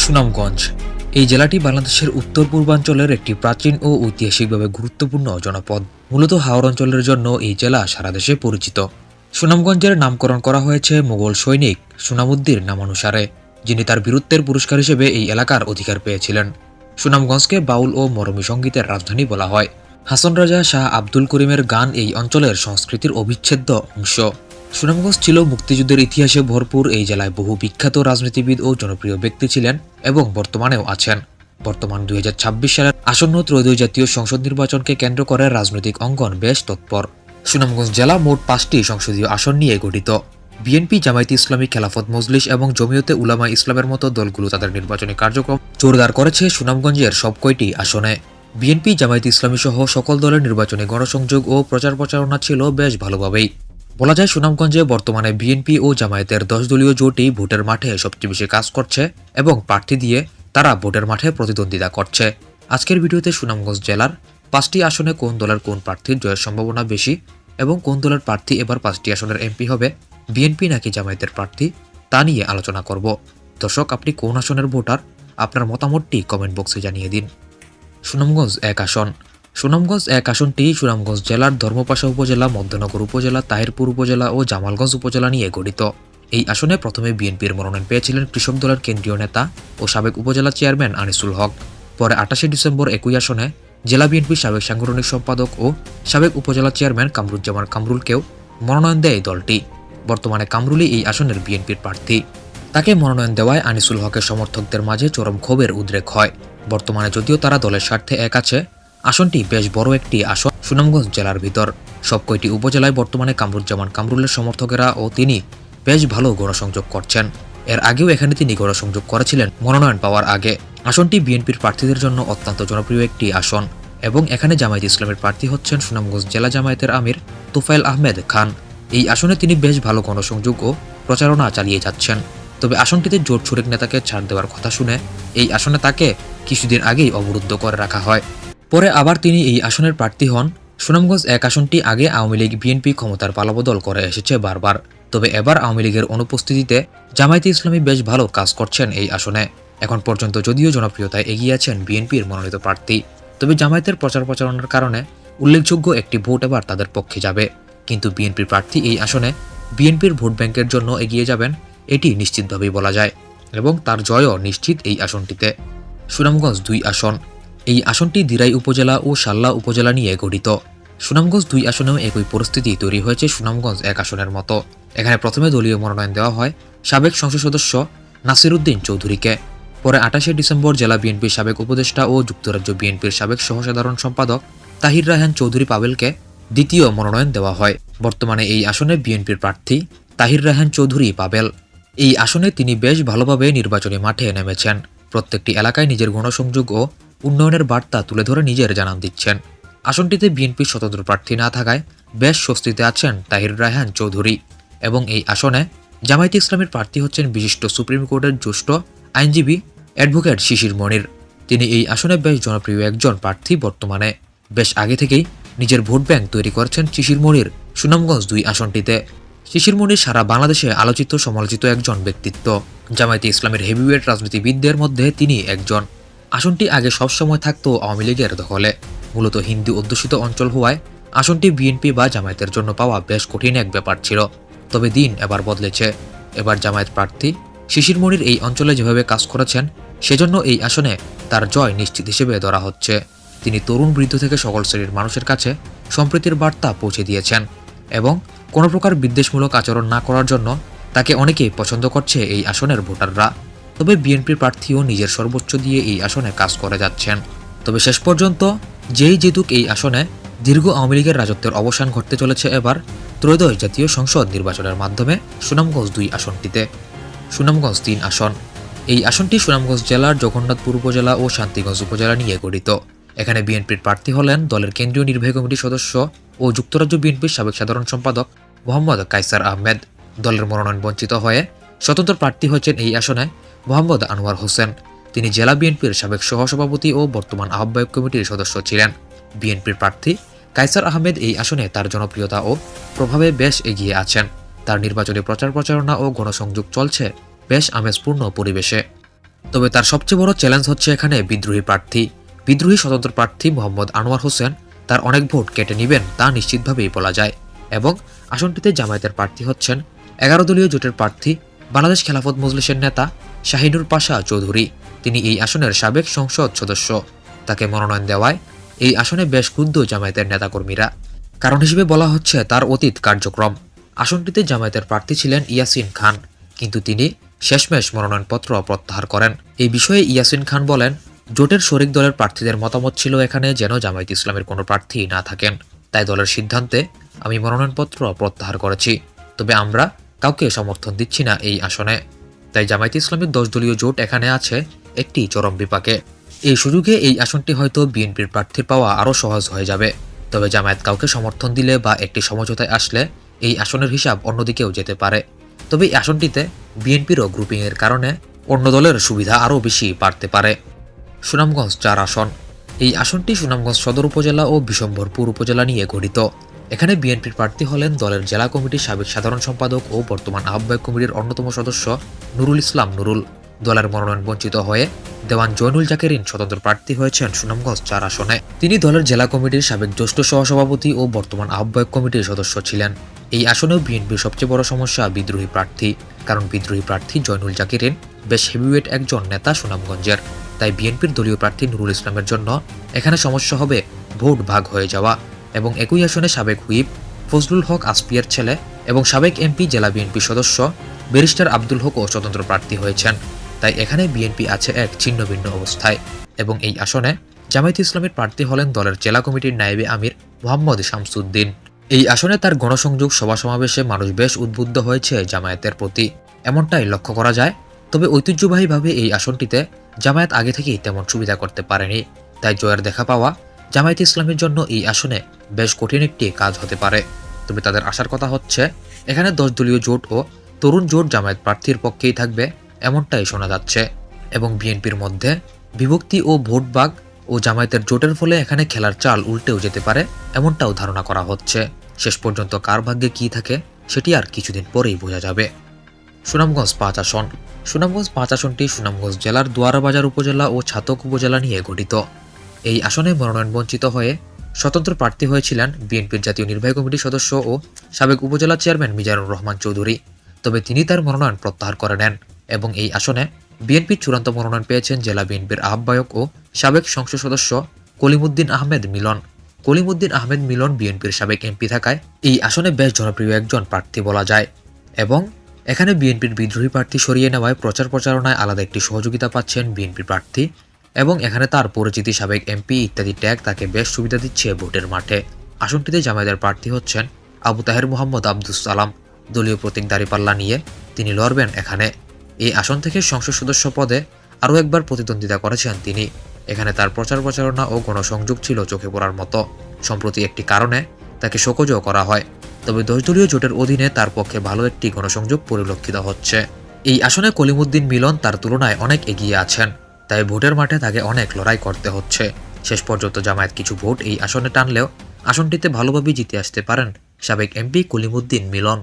সুনামগঞ্জ। এই জেলাটি বাংলাদেশের উত্তর পূর্বাঞ্চলের একটি প্রাচীন ও ঐতিহাসিকভাবে গুরুত্বপূর্ণ জনপদ। মূলত হাওর অঞ্চলের জন্য এই জেলা সারা দেশে পরিচিত। সুনামগঞ্জের নামকরণ করা হয়েছে মোগল সৈনিক সুনামুদ্দির নামানুসারে, যিনি তার বীরত্বের পুরস্কার হিসেবে এই এলাকার অধিকার পেয়েছিলেন। সুনামগঞ্জকে বাউল ও মরমী সঙ্গীতের রাজধানী বলা হয়। হাসন রাজা শাহ আব্দুল করিমের গান এই অঞ্চলের সংস্কৃতির অবিচ্ছেদ্য অংশ। সুনামগঞ্জ ছিল মুক্তিযুদ্ধের ইতিহাসে ভরপুর। এই জেলায় বহু বিখ্যাত রাজনীতিবিদ ও জনপ্রিয় ব্যক্তি ছিলেন এবং বর্তমানেও আছেন। বর্তমান দুই হাজার ছাব্বিশ সালের আসন্ন ত্রয়োদশ জাতীয় সংসদ নির্বাচনকে কেন্দ্র করে রাজনৈতিক অঙ্গন বেশ তৎপর। সুনামগঞ্জ জেলা মোট পাঁচটি সংসদীয় আসন নিয়ে গঠিত। বিএনপি, জামায়াতে ইসলামী, খেলাফত মজলিস এবং জমিয়তে উলামা ইসলামের মতো দলগুলো তাদের নির্বাচনী কার্যক্রম জোরদার করেছে সুনামগঞ্জের সব কয়টি আসনে। বিএনপি, জামায়াতে ইসলামী সহ সকল দলের নির্বাচনী গণসংযোগ ও প্রচার প্রচারণা ছিল বেশ ভালোভাবেই। বলা যায় সুনামগঞ্জে বর্তমানে বিএনপি ও জামায়াতের দশ দলীয় জোটই ভোটের মাঠে সবচেয়ে বেশি কাজ করছে এবং প্রার্থী দিয়ে তারা ভোটের মাঠে প্রতিদ্বন্দ্বিতা করছে। আজকের ভিডিওতে সুনামগঞ্জ জেলার পাঁচটি আসনে কোন দলের কোন প্রার্থীর জয়ের সম্ভাবনা বেশি এবং কোন দলের প্রার্থী এবার পাঁচটি আসনের এমপি হবে, বিএনপি নাকি জামায়াতের প্রার্থী, তা নিয়ে আলোচনা করব। দর্শক, আপনি কোন আসনের ভোটার? আপনার মতামতটি কমেন্ট বক্সে জানিয়ে দিন। সুনামগঞ্জ এক আসন। সুনামগঞ্জ এক আসনটি সুনামগঞ্জ জেলার ধর্মপাশা উপজেলা, মধ্যনগর উপজেলা, তাহিরপুর উপজেলা ও জামালগঞ্জ উপজেলা নিয়ে গঠিত। এই আসনে প্রথমে বিএনপির মনোনয়ন পেয়েছিলেন কৃষক দলের কেন্দ্রীয় নেতা ও সাবেক উপজেলা চেয়ারম্যান আনিসুল হক। পরে আঠাশে ডিসেম্বর একই আসনে জেলা বিএনপির সাবেক সাংগঠনিক সম্পাদক ও সাবেক উপজেলা চেয়ারম্যান কামরুজ্জামান কামরুলকেও মনোনয়ন দেয় এই দলটি। বর্তমানে কামরুলই এই আসনের বিএনপির প্রার্থী। তাকে মনোনয়ন দেওয়ায় আনিসুল হকের সমর্থকদের মাঝে চরম ক্ষোভের উদ্রেক হয়। বর্তমানে যদিও তারা দলের স্বার্থে এক আছে আসনটি বেশ বড় একটি আসন সুনামগঞ্জ জেলার ভিতর। সব কয়টি উপজেলায় বর্তমানে কামরুজ্জামান কামরুলের সমর্থকেরা ও তিনি বেশ ভালো গণসংযোগ করছেন। এর আগেও এখানে তিনি গণসংযোগ করেছিলেন মনোনয়ন পাওয়ার আগে। আসনটি বিএনপির প্রার্থীদের জন্য অত্যন্ত জনপ্রিয় একটি আসন এবং এখানে জামায়াত ইসলামের প্রার্থী হচ্ছেন সুনামগঞ্জ জেলা জামায়াতের আমির তুফাইল আহমেদ খান। এই আসনে তিনি বেশ ভালো গণসংযোগ ও প্রচারণা চালিয়ে যাচ্ছেন। তবে আসনটিতে জোট ছুরেক নেতাকে ছাড় দেওয়ার কথা শুনে এই আসনে তাকে কিছুদিন আগেই অবরুদ্ধ করে রাখা হয়। পরে আবার তিনি এই আসনের প্রার্থী হন। সুনামগঞ্জ এক আসনটি আগে আওয়ামী লীগ বিএনপি ক্ষমতার পালাবদল করে এসেছে বারবার। তবে এবার আওয়ামী লীগের অনুপস্থিতিতে জামায়াতে ইসলামী বেশ ভালো কাজ করছেন এই আসনে। এখন পর্যন্ত যদিও জনপ্রিয়তায় এগিয়ে আছেন বিএনপির মনোনীত প্রার্থী। তবে জামায়াতের প্রচার প্রচারণার কারণে উল্লেখযোগ্য একটি ভোট এবার তাদের পক্ষে যাবে। কিন্তু বিএনপির প্রার্থী এই আসনে বিএনপির ভোট ব্যাংকের জন্য এগিয়ে যাবেন, এটি নিশ্চিতভাবেই বলা যায়। এবং তার জয়ও নিশ্চিত এই আসনটিতে। সুনামগঞ্জ দুই আসন। এই আসনটি দিরাই উপজেলা ও সাল্লা উপজেলা নিয়ে গঠিত। সুনামগঞ্জ দুই আসনেও একই পরিস্থিতি তৈরি হয়েছে সুনামগঞ্জ এক আসনের মতো। এখানে প্রথমে দলীয় মনোনয়ন দেওয়া হয় সাবেক সংসদ সদস্য নাসিরুদ্দিন চৌধুরীকে। পরে আঠাশে ডিসেম্বর জেলা বিএনপির সাবেক উপদেষ্টা ও যুক্তরাজ্য বিএনপির সাবেক সহসাধারণ সম্পাদক তাহির রায়হান চৌধুরী পাবেলকে দ্বিতীয় মনোনয়ন দেওয়া হয়। বর্তমানে এই আসনে বিএনপির প্রার্থী তাহির রায়হান চৌধুরী পাবেল। এই আসনে তিনি বেশ ভালোভাবে নির্বাচনী মাঠে নেমেছেন। প্রত্যেকটি এলাকায় নিজের গণসংযোগ ও উন্নয়নের বার্তা তুলে ধরে নিজের জানান দিচ্ছেন। আসনটিতে বিএনপির স্বতন্ত্র প্রার্থী না থাকায় বেশ স্বস্তিতে আছেন তাহির রায়হান চৌধুরী এবং এই আসনে জামায়াতে ইসলামের প্রার্থী হচ্ছেন বিশিষ্ট সুপ্রিম কোর্টের জ্যেষ্ঠ আইনজীবী অ্যাডভোকেট শিশির মনির। তিনি এই আসনে বেশ জনপ্রিয় একজন প্রার্থী বর্তমানে। বেশ আগে থেকেই নিজের ভোট ব্যাংক তৈরি করেছেন শিশির মনির সুনামগঞ্জ দুই আসনটিতে। শিশির মনির সারা বাংলাদেশে আলোচিত সমালোচিত একজন ব্যক্তিত্ব। জামায়াতে ইসলামের হেভিওয়েট রাজনীতিবিদদের মধ্যে তিনি একজন। আসনটি আগে সবসময় থাকতো আওয়ামী লীগের দখলে। মূলত হিন্দু অধ্যুষিত অঞ্চল হওয়ায় আসনটি বিএনপি বা জামায়াতের জন্য পাওয়া বেশ কঠিন এক ব্যাপার ছিল। তবে দিন এবার বদলেছে। এবার জামায়াত প্রার্থী শিশির মনির এই অঞ্চলে যেভাবে কাজ করেছেন, সেজন্য এই আসনে তার জয় নিশ্চিত হিসেবে ধরা হচ্ছে। তিনি তরুণ বৃদ্ধ থেকে সকল শ্রেণির মানুষের কাছে সম্প্রীতির বার্তা পৌঁছে দিয়েছেন এবং কোনো প্রকার বিদ্বেষমূলক আচরণ না করার জন্য তাকে অনেকেই পছন্দ করছে এই আসনের ভোটাররা। তবে বিএনপির প্রার্থীও নিজের সর্বোচ্চ দিয়ে এই আসনে কাজ করে যাচ্ছেন। তবে শেষ পর্যন্ত যেই জিতুক এই আসনে দীর্ঘ আওয়ামী লীগের রাজত্বের অবসান ঘটতে চলেছে এবার ত্রয়োদশ জাতীয় সংসদ নির্বাচনের মাধ্যমে সুনামগঞ্জ দুই আসনটিতে। সুনামগঞ্জ তিন আসন। এই আসনটি সুনামগঞ্জ জেলার জগন্নাথপুর উপজেলা ও শান্তিগঞ্জ উপজেলা নিয়ে গঠিত। এখানে বিএনপির প্রার্থী হলেন দলের কেন্দ্রীয় নির্বাহী কমিটির সদস্য ও যুক্তরাজ্য বিএনপির সাবেক সাধারণ সম্পাদক মোহাম্মদ কাইসার আহমেদ। দলের মনোনয়ন বঞ্চিত হয়ে স্বতন্ত্র প্রার্থী হয়েছেন এই আসনে মোহাম্মদ আনোয়ার হোসেন। তিনি জেলা বিএনপির সাবেক সহসভাপতি ও বর্তমান আহ্বায়ক কমিটির সদস্য ছিলেন। বিএনপির প্রার্থী কাইসার আহমেদ এই আসনে তার জনপ্রিয়তা ও প্রভাবে বেশ এগিয়ে আছেন। তার নির্বাচনী প্রচার প্রচারণা ও গণসংযোগ চলছে বেশ আমেজপূর্ণ পরিবেশে। তবে তার সবচেয়ে বড় চ্যালেঞ্জ হচ্ছে এখানে বিদ্রোহী প্রার্থী। বিদ্রোহী স্বতন্ত্র প্রার্থী মোহাম্মদ আনোয়ার হোসেন তার অনেক ভোট কেটে নেবেন তা নিশ্চিতভাবেই বলা যায় এবং আসনটিতে জামায়াতের প্রার্থী হচ্ছেন এগারো দলীয় জোটের প্রার্থী বাংলাদেশ খেলাফত মজলিসের নেতা শাহিনুর পাশা চৌধুরী। তিনি এই আসনের সাবেক সংসদ সদস্য। তাকে মনোনয়ন দেওয়ায় এই আসনে বেশ ক্ষুব্ধ জামায়াতের নেতাকর্মীরা। কারণ হিসেবে বলা হচ্ছে, তার অতীত কার্যক্রম। আসনটিতে জামায়াতের প্রার্থী ছিলেন ইয়াসিন খান, কিন্তু তিনি শেষমেশ মনোনয়নপত্র প্রত্যাহার করেন। এই বিষয়ে ইয়াসিন খান বলেন, জোটের শরিক দলের প্রার্থীদের মতামত ছিল এখানে যেন জামায়াত ইসলামের কোনো প্রার্থী না থাকেন। তাই দলের সিদ্ধান্তে আমি মনোনয়নপত্র প্রত্যাহার করেছি। তবে আমরা কাউকে সমর্থন দিচ্ছি না এই আসনে। তাই জামায়াত ইসলামের দশ দলীয় জোট এখানে আছে একটি চরম বিপাকে। এই সুযোগে এই আসনটি হয়তো বিএনপির প্রার্থীর পাওয়া আরও সহজ হয়ে যাবে। তবে জামায়াত কাউকে সমর্থন দিলে বা একটি সমঝোতায় আসলে এই আসনের হিসাব অন্যদিকেও যেতে পারে। তবে এই আসনটিতে বিএনপিরও গ্রুপিংয়ের কারণে অন্য দলের সুবিধা আরও বেশি বাড়তে পারে। সুনামগঞ্জ চার আসন। এই আসনটি সুনামগঞ্জ সদর উপজেলা ও বিশম্বরপুর উপজেলা নিয়ে গঠিত। এখানে বিএনপির প্রার্থী হলেন দলের জেলা কমিটির সাবেক সাধারণ সম্পাদক ও বর্তমান আহ্বায়ক কমিটির অন্যতম সদস্য নুরুল ইসলাম। নুরুল দলের মনোনয়ন বঞ্চিত হয়ে দেওয়ান জয়নুল জাকেরিন স্বতন্ত্র প্রার্থী হয়েছেন সুনামগঞ্জ চার আসনে। তিনি দলের জেলা কমিটির সাবেক জ্যেষ্ঠ সহসভাপতি ও বর্তমান আহ্বায়ক কমিটির সদস্য ছিলেন। এই আসনেও বিএনপির সবচেয়ে বড় সমস্যা বিদ্রোহী প্রার্থী, কারণ বিদ্রোহী প্রার্থী জয়নুল জাকিরিন বেশ হেভিওয়েট একজন নেতা সুনামগঞ্জের। তাই বিএনপির দলীয় প্রার্থী নুরুল ইসলামের জন্য এখানে সমস্যা হবে, ভোট ভাগ হয়ে যাওয়া। এবং একই আসনে সাবেক হুইপ, ফজলুল হক আসপিয়ার ছেলে এবং সাবেক এমপি জেলা বিএনপি সদস্য ব্যারিস্টার আব্দুল হকও স্বতন্ত্র প্রার্থী হয়েছেন। তাই এখানে বিএনপি আছে এক ছিন্ন ভিন্ন অবস্থায় এবং এই আসনে জামায়াত ইসলামের প্রার্থী হলেন দলের জেলা কমিটির নায়েবে আমির মোহাম্মদ শামসুদ্দিন। এই আসনে তার গণসংযোগ সভা সমাবেশে মানুষ বেশ উদ্বুদ্ধ হয়েছে জামায়াতের প্রতি। এমনটাই লক্ষ্য করা যায়, তবে ঐতিহ্যবাহীভাবে এই আসনটিতে জামায়াত আগে থেকেই তেমন সুবিধা করতে পারেনি। তাই জয়ের দেখা পাওয়া জামায়াত ইসলামের জন্য এই আসনে বেশ কঠিন একটি কাজ হতে পারে। তবে তাদের আসার কথা হচ্ছে, এখানে দশ দলীয় জোট ও তরুণ জোট জামায়াত প্রার্থীর পক্ষেই থাকবে এমনটাই শোনা যাচ্ছে। এবং বিএনপির মধ্যে বিভক্তি ও ভোট বাগ ও জামায়াতের জোটের ফলে এখানে খেলার চাল উল্টেও যেতে পারে এমনটাও ধারণা করা হচ্ছে। শেষ পর্যন্ত কার ভাগ্যে কী থাকে সেটি আর কিছুদিন পরেই বোঝা যাবে। সুনামগঞ্জ পাঁচ আসন। সুনামগঞ্জ পাঁচ আসনটি সুনামগঞ্জ জেলার দুয়ারাবাজার উপজেলা ও ছাতক উপজেলা নিয়ে গঠিত। এই আসনে মনোনয়ন বঞ্চিত হয়ে স্বতন্ত্র প্রার্থী হয়েছিলেন বিএনপির জাতীয় নির্বাহী কমিটির সদস্য ও সাবেক উপজেলা চেয়ারম্যান মিজানুর রহমান চৌধুরী। তবে তিনি তার মনোনয়ন প্রত্যাহার করে নেন এবং এই আসনে বিএনপির চূড়ান্ত মনোনয়ন পেয়েছেন জেলা বিএনপির আহ্বায়ক ও সাবেক সংসদ সদস্য কলিমুদ্দিন আহমেদ মিলন। কলিমুদ্দিন আহমেদ মিলন বিএনপির সাবেক এমপি থাকায় এই আসনে বেশ জনপ্রিয় একজন প্রার্থী বলা যায় এবং এখানে বিএনপির বিদ্রোহী প্রার্থী সরিয়ে নেওয়ায় প্রচার প্রচারণায় আলাদা একটি সহযোগিতা পাচ্ছেন বিএনপি প্রার্থী এবং এখানে তার পরিচিতি সাবেক এমপি ইত্যাদি ট্যাগ তাকে বেশ সুবিধা দিচ্ছে ভোটের মাঠে। আসনটিতে জামায়াতের প্রার্থী হচ্ছেন আবু তাহের মোহাম্মদ আব্দুস সালাম। দলীয় প্রতীক দাঁড়িপাল্লা নিয়ে তিনি লড়বেন এখানে। এই আসন থেকে সংসদ সদস্য পদে আরও একবার প্রতিদ্বন্দ্বিতা করেছেন তিনি। এখানে তার প্রচার প্রচারণা ও গণসংযোগ ছিল চোখে পড়ার মতো। সম্প্রতি একটি কারণে তাকে শোকজও করা হয়। তবে দলীয় জোটের অধীনে তার পক্ষে ভালো একটি গণসংযোগ পরিলক্ষিত হচ্ছে। এই আসনে কলিমুদ্দিন মিলন তার তুলনায় অনেক এগিয়ে আছেন। তাই ভোটের মাঠে তাকে অনেক লড়াই করতে হচ্ছে। শেষ পর্যন্ত জামায়াত কিছু ভোট এই আসনে টানলেও আসনটিতে ভালোভাবে জিতে আসতে পারেন সাবেক এমপি কলিমুদ্দিন মিলন।